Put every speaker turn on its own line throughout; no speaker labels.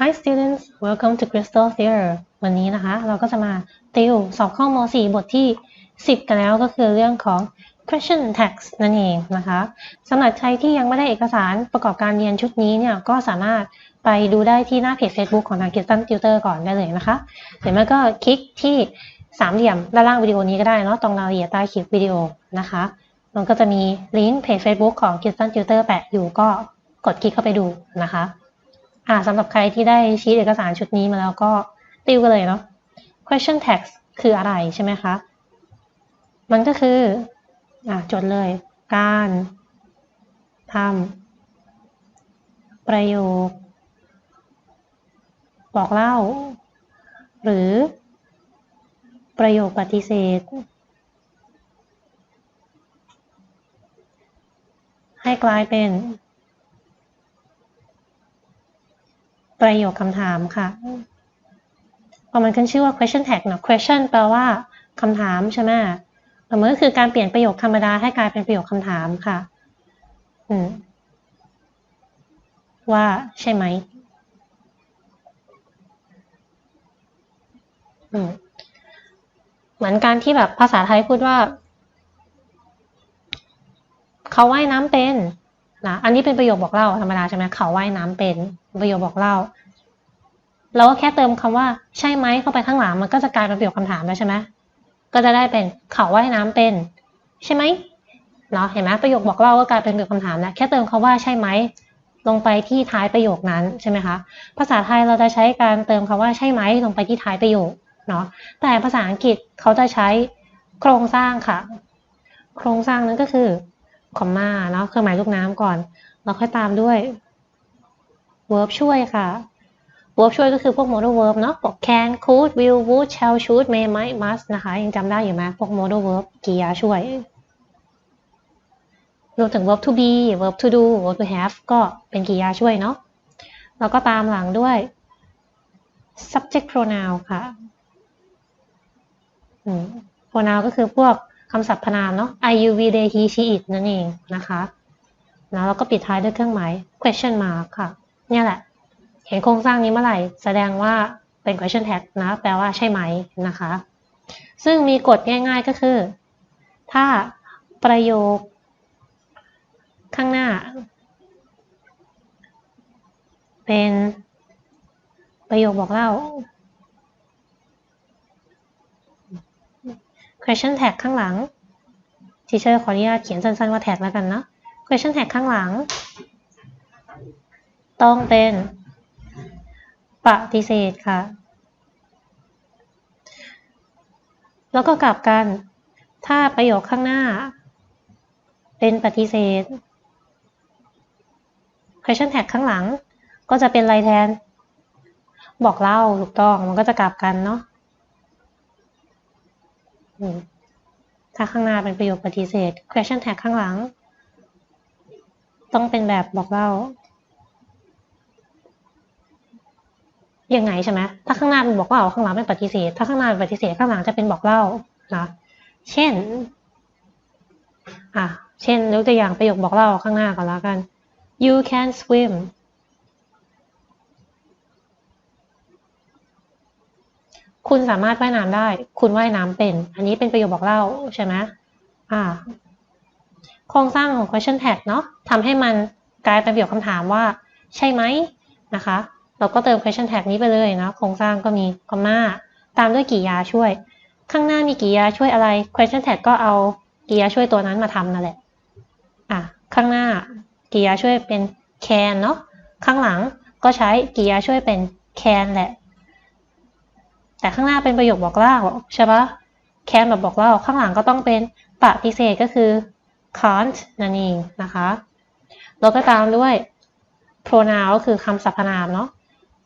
Hi students welcome to Crystal Theater วันนี้นะคะเราก็จะมาติวสอบข้อม .4 บทที่ 10 กันแล้วก็คือเรื่องของ question text นั่นเองนะคะสำหรับใครที่ยังไม่ได้เอกสารประกอบการเรียนชุดนี้เนี่ยก็สามารถไปดูได้ที่หน้าเพจ Facebook ของทาง Kirsten Tutor ก่อนได้เลยนะคะหรือไม่ก็คลิกที่สามเหลี่ยมด้านล่างวิดีโอนี้ก็ได้เนาะตรงรายละเอียดใต้คลิปวิดีโอนะคะ มันก็จะมีลิงก์เพจ Facebook ของ Kirsten Tutor แปะอยู่ก็กดคลิกเข้าไปดูนะคะ อ่าสำหรับใครที่ได้ชีทเอกสารชุดนี้มาแล้วก็ติวกันเลยเนาะ question text คืออะไรใช่ไหมคะ มันก็คืออ่าจดเลย การทำประโยค บอกเล่า หรือ ประโยคปฏิเสธ ให้กลายเป็น ประโยคคำถามค่ะพอมันขึ้นชื่อว่า question tag เนาะ question แปลว่าคำถามใช่ไหมแต่มันก็คือการเปลี่ยนประโยคธรรมดาให้กลายเป็นประโยคคำถามค่ะว่าใช่ไหมอืมเหมือนการที่แบบภาษาไทยพูดว่า เขาว่ายน้ำเป็นนะอันนี้เป็นประโยคบอกเล่าธรรมดาใช่ไหมเขาว่ายน้ำเป็น ประโยคบอกเล่า เราก็แค่เติมคำว่าใช่ไหมเข้าไปข้างหลังมันก็จะกลายเป็นประโยคคำถามแล้วใช่ไหมก็จะได้เป็นเขาว่ายน้ำเป็น ใช่ไหมเนาะเห็นไหมประโยคบอกเล่าก็กลายเป็นประโยคคำถามแล้วแค่เติมคำว่าใช่ไหมลงไปที่ท้ายประโยคนั้นใช่ไหมคะภาษาไทยเราจะใช้การเติมคำว่าใช่ไหมลงไปที่ท้ายประโยคเนาะแต่ภาษาอังกฤษเขาจะใช้โครงสร้างค่ะ โครงสร้างนั้นก็คือคอมมาเนาะเครื่องหมายลูกน้ำก่อนแล้วค่อยตามด้วย verb ช่วยค่ะ verb ช่วยก็คือพวก modal verb เนาะพวก can could will would shall should may might must นะคะ ยังจำได้อยู่ไหมพวก modal verb กริยาช่วย รวมถึง verb to be verb to do verb to have ก็เป็นกริยาช่วยเนาะแล้วก็ตามหลังด้วย subject pronoun ค่ะ pronoun ก็คือพวกคำสรรพนามเนาะ I you we they he she it นั่นเองนะคะ แล้วเราก็ปิดท้ายด้วยเครื่องหมาย question mark ค่ะ เนี่ยแหละ เห็นโครงสร้างนี้เมื่อไหร่ แสดงว่าเป็น question tag นะ แปลว่าใช่ไหมนะคะ ซึ่งมีกฎง่ายๆก็คือ ถ้าประโยคข้างหน้า เป็นประโยคบอกเล่า question tag ข้างหลังทีเชอร์ขออนุญาตเขียนสั้นๆว่าแท็กแล้วกันเนาะ question tag ข้างหลัง ต้องเป็น ปฏิเสธค่ะ แล้วก็กลับกัน ถ้าประโยคข้างหน้า เป็นปฏิเสธ question tag ข้างหลัง ก็จะเป็นอะไรแทน บอกเล่าถูกต้องมันก็จะกลับกันเนาะถ้าข้างหน้าเป็นประโยคปฏิเสธ question tag ข้างหลัง ต้องเป็นแบบบอกเล่า ยังไงใช่ไหมถ้าข้างหน้าเป็นบอกเล่าข้างหลังเป็นปฏิเสธ ถ้าข้างหน้าเป็นปฏิเสธข้างหลังจะเป็นบอกเล่านะเช่น อะเช่นยกตัวอย่างประโยคบอกเล่าข้างหน้าก่อนแล้วกัน you can swim คุณสามารถว่ายน้ำได้ คุณว่ายน้ำเป็น อันนี้เป็นประโยคบอกเล่าใช่ไหมอ่า โครงสร้างของ question tag เนาะทำให้มันกลายเป็นประโยคคำถามว่า ใช่ไหมนะคะ เราก็เติม question tag นี้ไปเลยนะโครงสร้างก็มีคอมมาตามด้วยกริยาช่วย ข้างหน้ามีกริยาช่วยอะไร question tag ก็เอากริยาช่วยตัวนั้นมาทำนั่นแหละอะข้างหน้ากริยาช่วยเป็น can เนาะข้างหลังก็ใช้กริยาช่วยเป็น can แหละ แต่ข้างหน้าเป็นประโยคบอกเล่าใช่ปะแคนแบบบอกเล่าข้างหลังก็ต้องเป็นปฏิเสธก็คือ can't นั่นเองนะคะ แล้วก็ตามด้วย pronoun ก็คือคำสรรพนามเนาะ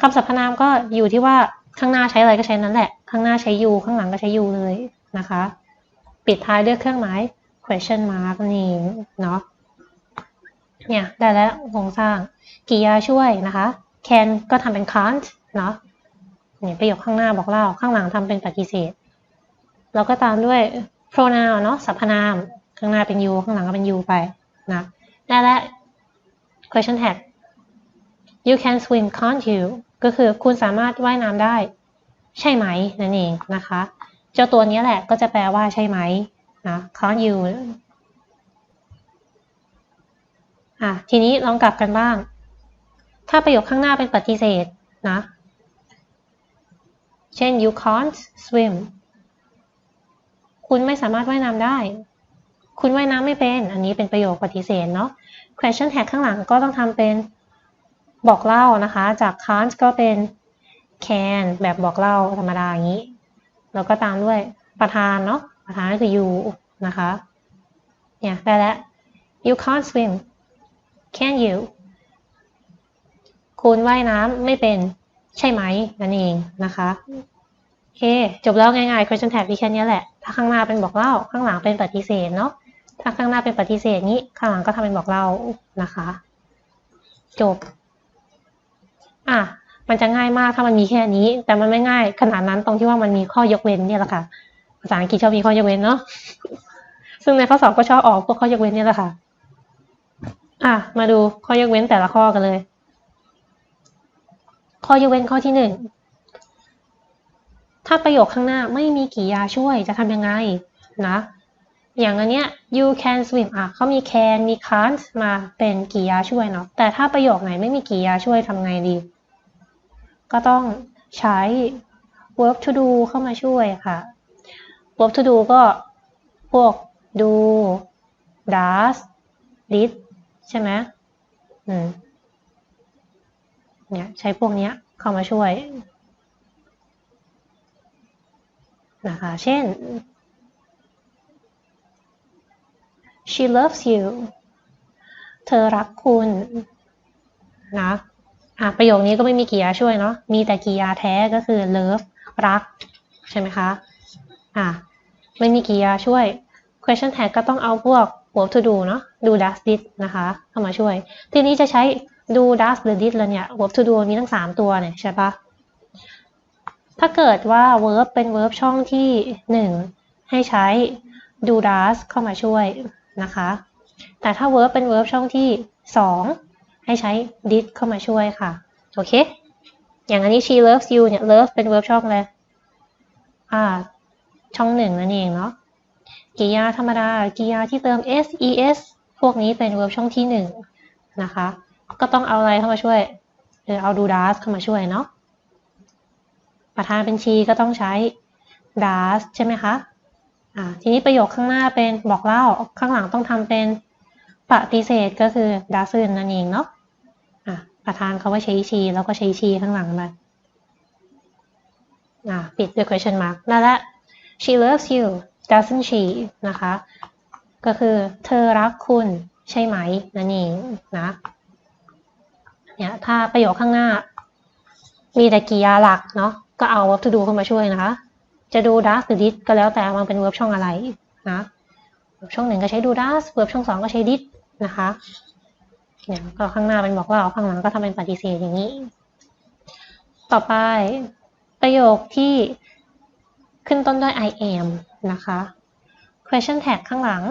คำสรรพนามก็อยู่ที่ว่าข้างหน้าใช้อะไรก็ใช้นั้นแหละ ข้างหน้าใช้ you ข้างหลังก็ใช้ you เลยนะคะ ปิดท้ายด้วยเครื่องหมาย question mark นั่เนาะ เนี่ย ได้แล้วโครงสร้างกริยาช่วยนะคะ can ก็ทำเป็น can't เนาะเนี่ยประโยคข้างหน้าบอกเล่า ข้างหลังทำเป็นปฏิเสธ แล้วก็ตามด้วย pronoun เนาะสรรพนาม ข้างหน้าเป็น you ข้างหลังก็เป็น you ไปนะ ได้แล้ว question tag you can swim can't you ก็คือคุณสามารถว่ายน้ำได้ ใช่ไหมนั่นเองนะคะ เจ้าตัวนี้แหละก็จะแปลว่าใช่ไหมนะ can't you อะทีนี้ลองกลับกันบ้าง ถ้าประโยคข้างหน้าเป็นปฏิเสธนะ เช่น you can't swim คุณไม่สามารถว่ายน้ำได้ คุณว่ายน้ำไม่เป็น อันนี้เป็นประโยคปฏิเสธเนาะ question tag ข้างหลังก็ต้องทำเป็น บอกเล่านะคะ จาก can't ก็เป็น can แบบบอกเล่าธรรมดาอย่างนี้ แล้วก็ตามด้วยประธานเนาะประธานก็คือ you นะคะเนี่ยได้แล้ว you can't swim can you คุณว่ายน้ำไม่เป็นใช่ไหมนั่นเองนะคะโอเคจบแล้วง่ายๆ question tag มีแค่นี้แหละ ถ้าข้างหน้าเป็นบอกเล่า ข้างหลังเป็นปฏิเสธเนาะถ้าข้างหน้าเป็นปฏิเสธนี้ข้างหลังก็ทำเป็นบอกเล่านะคะ จบ อะมันจะง่ายมากถ้ามันมีแค่นี้ แต่มันไม่ง่าย ขนาดนั้นตรงที่ว่ามันมีข้อยกเว้นเนี่ยแหละค่ะภาษาอังกฤษชอบมีข้อยกเว้นเนาะซึ่งในข้อสอบก็ชอบออกพวกข้อยกเว้นเนี่ยแหละค่ะ อะ มาดูข้อยกเว้นแต่ละข้อกันเลย ข้อยกเว้นข้อที่หนึ่งถ้าประโยคข้างหน้าไม่มีกริยาช่วยจะทำยังไงนะอย่างอันเนี้ย you can swim อะเขามี can มี can't มาเป็นกริยาช่วยเนาะแต่ถ้าประโยคไหนไม่มีกริยาช่วยทำไงดี ก็ต้องใช้ verb to do เข้ามาช่วยค่ะ verb to do ก็พวก do does did ใช่ไหมอืมเนี่ยใช้พวกเนี้ยเข้ามาช่วยนะคะ เช่น she loves you เธอรักคุณนะ อะประโยคนี้ก็ไม่มีกริยาช่วยเนาะมีแต่กริยาแท้ก็คือ love รัก ใช่ไหมคะอะไม่มีกริยาช่วย question tag ก็ต้องเอาพวก verb to do เนาะ do does did นะคะ เข้ามาช่วย ทีนี้จะใช้ do does หรือ did แล้วเนี่ย verb to do มีทั้ง 3 ตัวเนี่ยใช่ปะถ้าเกิดว่า verb เป็น verb ช่องที่ 1 ให้ใช้ do does เข้ามาช่วยนะคะ แต่ถ้า verb เป็น verb ช่องที่ 2 ให้ใช้ did เข้ามาช่วยค่ะ โอเค อย่างอันนี้ she loves you เนี่ย love เป็น verb ช่องเลยอ่า ช่องหนึ่งนั่นเองเนาะกริยาธรรมดากริยาที่เติม s es พวกนี้เป็น verb ช่องที่หนึ่งนะคะ ก็ต้องเอาอะไรเข้ามาช่วยหรือเอา do does เข้ามาช่วยเนาะประธานเป็น she ก็ต้องใช้ does ใช่ไหมคะอ่าทีนี้ประโยคข้างหน้าเป็นบอกเล่า ข้างหลังต้องทำเป็นปฏิเสธก็คือ doesn't นั่นเองเนาะ ประธานเขาว่าใช้ she แล้วก็ใช้ she ข้างหลังมาอ่าปิดด้วย question mark นั่นแหละ she loves you doesn't she นะคะ ก็คือเธอรักคุณใช่ไหมนั่นเองนะเนี่ยถ้าประโยคข้างหน้า มีแต่กริยาหลักเนาะก็เอา verb to do เข้ามาช่วยนะคะ จะดู does หรือ did ก็แล้วแต่มันเป็น verb ช่องอะไรนะ verb ช่องหนึ่งก็ใช้ดู does verb ช่องสองก็ใช้ did นะคะ เนี่ยก็ข้างหน้าเป็นบอกเล่าข้างหลังก็ทำเป็นปฏิเสธอย่างนี้ ต่อไปประโยคที่ขึ้นต้นด้วย I am นะคะ question tag ข้างหลัง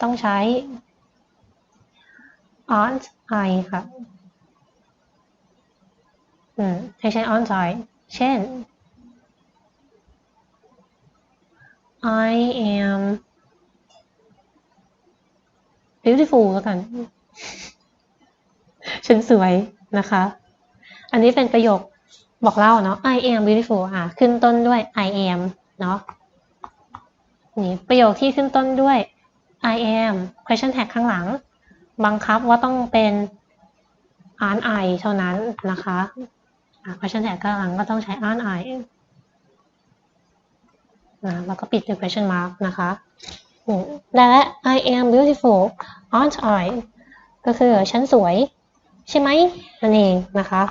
ต้องใช้ aren't I ค่ะ อืมให้ใช้ aren't I เช่น I am beautiful แล้วกัน ฉันสวยนะคะ อันนี้เป็นประโยคบอกเล่าเนาะ I am beautiful อะ ขึ้นต้นด้วย I am เนาะ นี่ประโยคที่ขึ้นต้นด้วย I am question tag ข้างหลัง บังคับว่าต้องเป็น an I เท่านั้นนะคะะ question tag ข้างหลังก็ต้องใช้ an I นะแล้วก็ปิดด้วย question mark นะคะ และ I am beautiful aren't I ก็คือฉันสวย ใช่ไหมนั่นเองนะคะ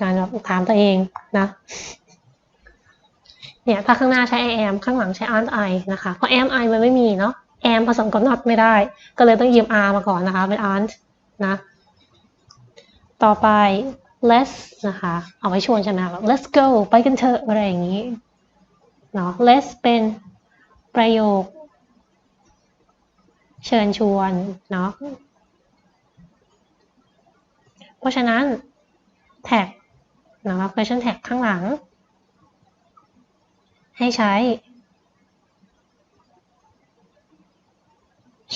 การถามตัวเองนะเนี่ยถ้าข้างหน้าใช้ I am ข้างหลังใช้ aren't I นะคะเพราะ am I มันไม่มีเนาะ am ผสมกับ not ไม่ได้ ก็เลยต้องยืม are มาก่อนนะคะเป็น aren't นะ ต่อไป let's นะคะ เอาไว้ชวนใช่ไหมแบบ let's go ไปกันเถอะอะไรอย่างนี้เนาะ let's เป็นประโยค เชิญชวนเนาะเพราะฉะนั้น tag นะคะ question tag ข้างหลัง ให้ใช้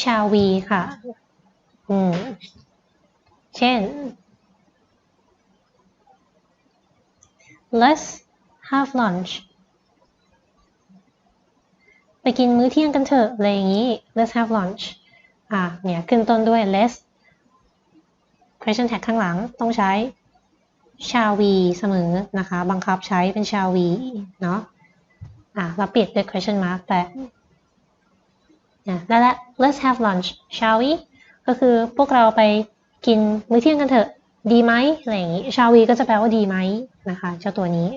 shall we ค่ะ อืม เช่น let's have lunch ไปกินมื้อเที่ยงกันเถอะอะไรอย่างนี้ let's have lunch อะเนี่ยขึ้นต้นด้วย let's question tag ข้างหลังต้องใช้ shall we เสมอนะคะ บังคับใช้เป็น shall we เนาะอะเราปิดด้วย question mark แต่ได้แล้ว let's have lunch shall we ก็คือพวกเราไปกินมื้อเที่ยงกันเถอะ ดีไหมอะไรอย่างนี้ shall we ก็จะแปลว่าดีไหมนะคะ เจ้าตัวนี้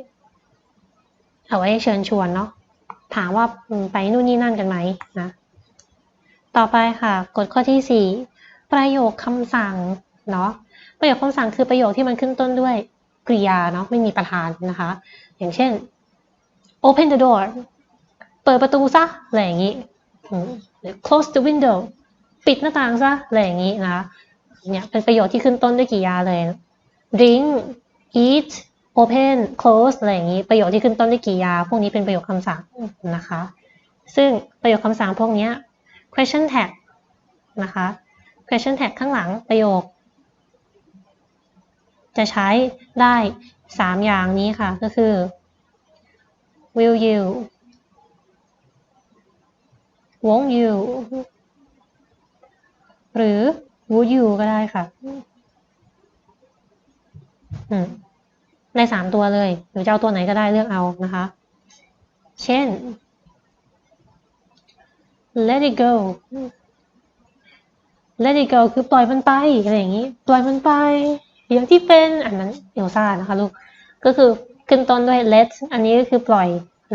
เอาไว้เชิญชวนเนาะ ถามว่าไปนู่นนี่นั่นกันไหมนะ ต่อไปค่ะ กฎข้อที่ 4 ประโยคคำสั่งเนาะ ประโยคคำสั่งคือประโยคที่มันขึ้นต้นด้วยกริยาเนาะไม่มีประธานนะคะ อย่างเช่น open the door เปิดประตูซะอะไรอย่างนี้ close the window ปิดหน้าต่างซะอะไรอย่างนี้นะเนี่ยเป็นประโยคที่ขึ้นต้นด้วยกริยาเลย drink eat open close อะไรอย่างนี้ ประโยคที่ขึ้นต้นด้วยกริยา พวกนี้เป็นประโยคคำสั่งนะคะ ซึ่งประโยคคำสั่งพวกนี้ question tag นะคะ question tag ข้างหลังประโยค จะใช้ได้ 3 อย่างนี้ค่ะ ก็คือ will you won't you หรือ would you ก็ได้ค่ะ อืม ในสามตัวเลยหรือจะเอาตัวไหนก็ได้เลือกเอานะคะ เช่น let it go let it go คือปล่อยมันไปอะไรอย่างนี้ ปล่อยมันไป อย่างที่เป็นอันนั้นเอลซ่านะคะลูก ก็คือขึ้นต้นด้วย let อันนี้ก็คือปล่อย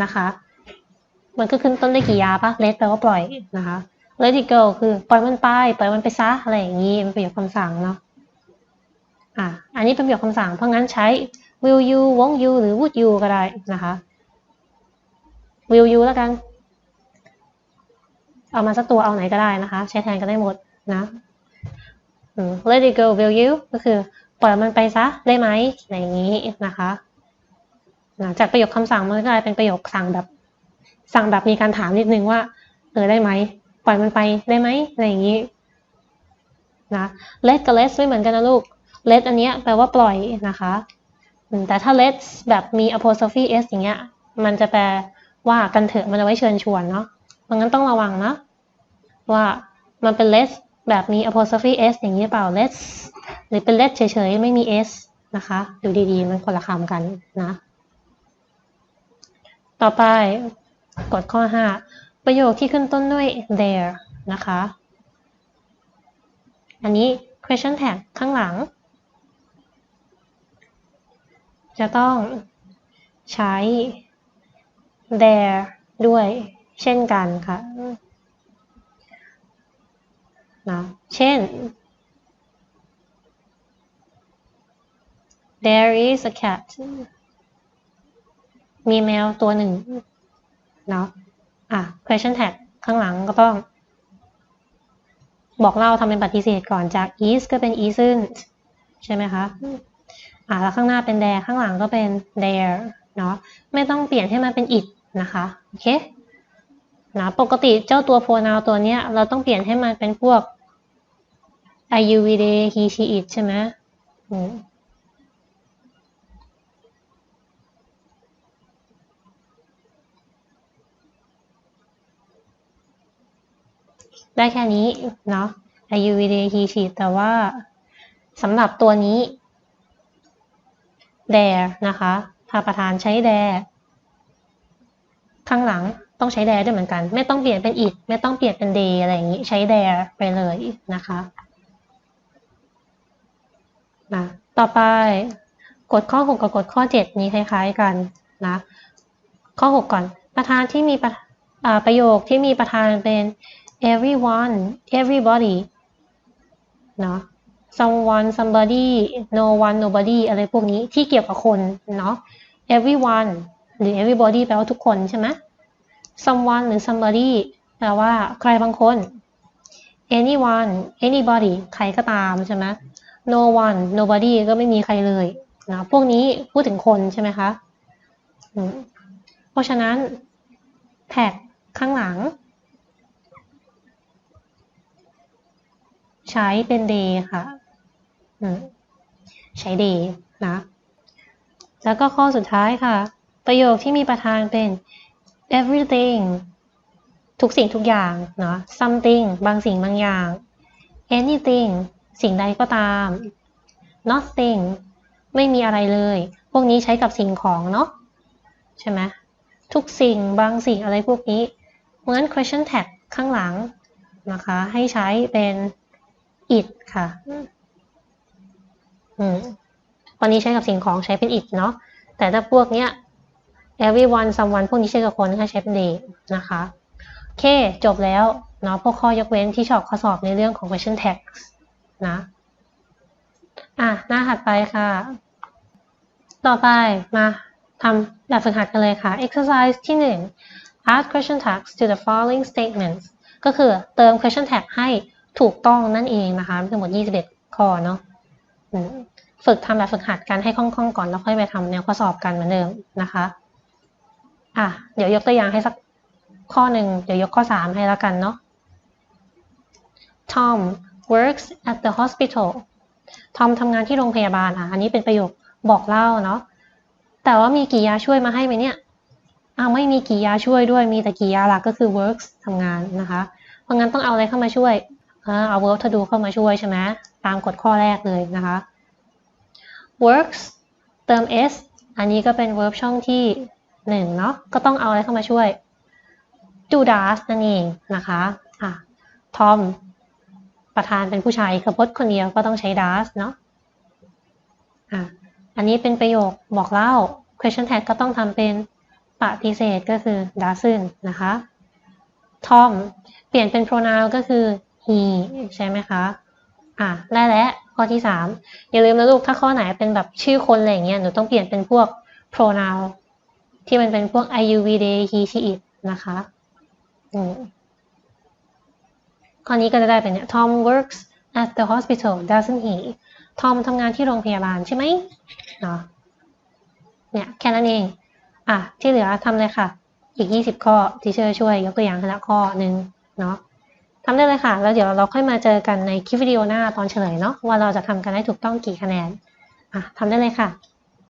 นะคะ มันก็ขึ้นต้นด้วยกี่ยาปะ let แปลว่าปล่อยนะคะ let it go คือปล่อยมันไป ปล่อยมันไปซะอะไรอย่างนี้ มันเป็นประโยคคำสั่งเนาะ อะ อันนี้เป็นประโยคคำสั่ง เพราะงั้นใช้ will you won't you หรือ would you ก็ได้นะคะ will you แล้วกัน เอามาสักตัวเอาไหนก็ได้นะคะ ใช้แทนก็ได้หมดนะ let it go will you ก็คือปล่อยมันไปซะได้ไหมอย่างนี้นะคะจากประโยคคำสั่งมันก็กลายเป็นประโยคสั่งแบบ สั่งแบบมีการถามนิดนึงว่าเออได้ไหมปล่อยมันไปได้ไหมอะไรอย่างนี้นะ let กับ let ไม่เหมือนกันนะลูก let อันนี้แปลว่าปล่อยนะคะ แต่ถ้า let แบบมี apostrophe s อย่างเงี้ย มันจะแปลว่ากันเถอะ มันเอาไว้เชิญชวนเนาะเพราะงั้นต้องระวังนะ ว่ามันเป็น let แบบมี apostrophe s อย่างนี้เปล่า let หรือเป็น let เฉยๆ ไม่มี s นะคะ ดูดีๆ มันคนละคำกันนะ ต่อไปกดข้อ 5 ประโยคที่ขึ้นต้นด้วย there นะคะ อันนี้ question tag ข้างหลัง จะต้องใช้ there ด้วยเช่นกันค่ะนะเช่น there is a cat มีแมวตัวหนึ่งเนาะอะ question tag ข้างหลังก็ต้อง บอกเล่าทำเป็นปฏิเสธก่อนจาก is ก็เป็น isn't ใช่ไหมคะ อ่าแล้วข้างหน้าเป็น there ข้างหลังก็เป็น there เนาะไม่ต้องเปลี่ยนให้มันเป็น it นะคะโอเคนะปกติเจ้าตัว pronoun ตัวเนี้ยเราต้องเปลี่ยนให้มันเป็นพวก I you we they he she it ใช่ไหมได้แค่นี้เนาะ I you we they he she แต่ว่าสำหรับตัวนี้ there นะคะถ้าประธานใช้ there ข้างหลังต้องใช้ there ด้วยเหมือนกัน ไม่ต้องเปลี่ยนเป็น it ไม่ต้องเปลี่ยนเป็น day อะไรอย่างนี้ใช้ there ไปเลยนะคะนะต่อไปกฎข้อ 6 กับกฎข้อ 7 นี้คล้าย ๆกันนะข้อ 6 ก่อนประธานที่มีประประโยคที่มีประธานเป็น everyone everybody เนาะ someone somebody no one nobody อะไรพวกนี้ที่เกี่ยวกับคนเนาะ everyone หรือ everybody แปลว่าทุกคนใช่ไหม someone หรือ somebody แปลว่าใครบางคน anyone anybody ใครก็ตามใช่ไหม no one nobody ก็ไม่มีใครเลยนะพวกนี้พูดถึงคนใช่ไหมคะ เพราะฉะนั้นแท็กข้างหลัง ใช้เป็น day ค่ะ อืมใช้ day นะ แล้วก็ข้อสุดท้ายค่ะ ประโยคที่มีประธานเป็น everything ทุกสิ่งทุกอย่างเนาะ something บางสิ่งบางอย่าง anything สิ่งใดก็ตาม nothing ไม่มีอะไรเลย พวกนี้ใช้กับสิ่งของเนาะใช่ไหมทุกสิ่งบางสิ่งอะไรพวกนี้เพราะงั้น question tag ข้างหลังนะคะ ให้ใช้เป็น it ค่ะ วันนี้ใช้กับสิ่งของใช้เป็น it เนาะแต่ถ้าพวกเนี้ย everyone someone พวกนี้ใช้กับคนให้ใช้เป็น they นะคะโอเคจบแล้วเนาะพวกข้อยกเว้นที่ชอบข้อสอบในเรื่องของ question text นะอะหน้าถัดไปค่ะ ต่อไปมาทำแบบฝึกหัดกันเลยค่ะ exercise ที่ 1 add question tags to the following statements ก็คือเติม question tag ให้ถูกต้องนั่นเองนะคะมีทั้งหมด 21 ข้อเนาะ ฝึกทำแบบฝึกหัดกันให้คล่องๆก่อนแล้วค่อยไปทำแนวข้อสอบกันเหมือนเดิมนะคะ อะเดี๋ยวยกตัวอย่างให้สักข้อหนึ่งเดี๋ยวยกข้อ3ให้แล้วกันเนาะ Tom works at the hospital ทอมทำงานที่โรงพยาบาลอะ อันนี้เป็นประโยคบอกเล่าเนาะ แต่ว่ามีกี่ยาช่วยมาให้ไหมเนี่ยอ้าวไม่มีกี่ยาช่วยด้วย มีแต่กี่ยาหลักก็คือ works ทำงานนะคะ เพราะงั้นต้องเอาอะไรเข้ามาช่วย เอา verb to do เข้ามาช่วยใช่ไหมตามกฎข้อแรกเลยนะคะ works เติม s อันนี้ก็เป็น verb ช่องที่หนึ่งเนาะก็ต้องเอาอะไรเข้ามาช่วย do does นั่นเองนะคะอะ Tom ประธานเป็นผู้ชายคือพจน์คนเดียวก็ต้องใช้ does เนาะอะอันนี้เป็นประโยคบอกเล่า question tag ก็ต้องทำเป็นปฏิเสธก็คือ doesn't นะคะ Tom เปลี่ยนเป็น pronoun ก็คือ e ใช่ไหมคะ อะได้แล้วข้อที่3อย่าลืมนะลูกถ้าข้อไหนเป็นแบบชื่อคนอะไรอย่างเงี้ยหนูต้องเปลี่ยนเป็นพวก pronoun ที่มันเป็นพวก I, you, we, they, he, she, it นะคะอืมข้อนี้ก็จะได้เป็นเนี่ย Tom works at the hospital doesn't he Tom ทำงานที่โรงพยาบาลใช่ไหมเนาะเนี่ยแค่นั้นเอง อะที่เหลือทำเลยค่ะ อีก 20 ข้อที่เชื่อช่วยยกตัวอย่างคณะข้อหนึ่งเนาะ ทำได้เลยค่ะ แล้วเดี๋ยวเราค่อยมาเจอกันในคลิปวิดีโอหน้าตอนเฉลยเนาะว่าเราจะทำกันได้ถูกต้องกี่คะแนนอะทำได้เลยค่ะ